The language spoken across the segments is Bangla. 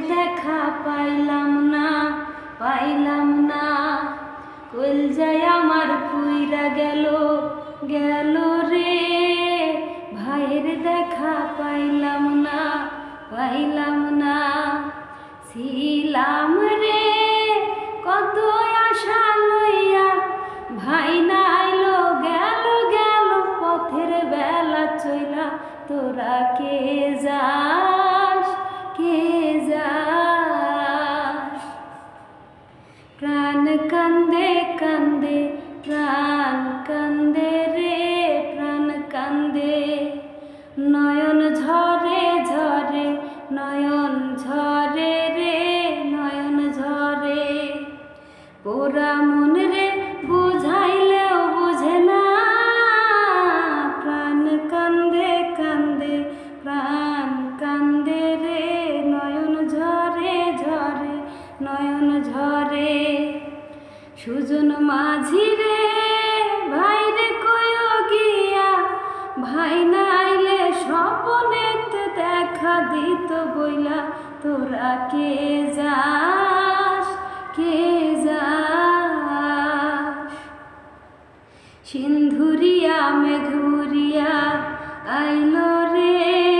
দেখা পাইলাম না পাইলাম না। কইল যায় আমার পুইরা গেল গেল রে। ভাইয়ের দেখা পাইলাম না পাইলাম না। ছিলাম রে, কত আশা লইয়া। ভাই নাইলো গেল গেল পথের বেলা চইলা। তোরা কে যাস, কে কান্দে কান্দে, প্রাণ কান্দে রে, প্রাণ কান্দে। নয়ন ঝরে ঝরে, নয়ন ঝরে রে, নয়ন ঝরে। পোড়া সুজন মাঝি রে ভাই রে কইও গিয়া, ভাই না আইলে স্বপনেতে দেখা দিত বইলা, তোরা কে যাস কে যাস? সিন্ধুরিয়া মেঘুরিয়া আইলো রে।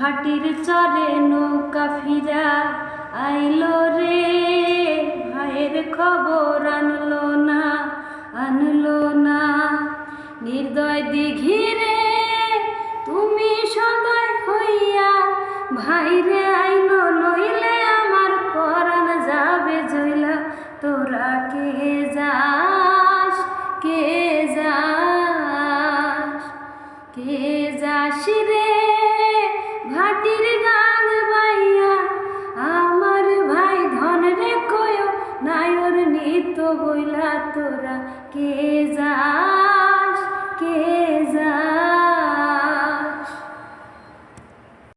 ভাটির চরে নৌকা ফিরা আইলো রে। ভাইয়ের খবর আনলো না আনলো না। নির্দয় দিঘিরে তুমি সদয় হইয়া ভাইরে মাটির গান বাইয়া আমার ভাই ধন রে কয় নায়র নিত বইলা তোরা কে যা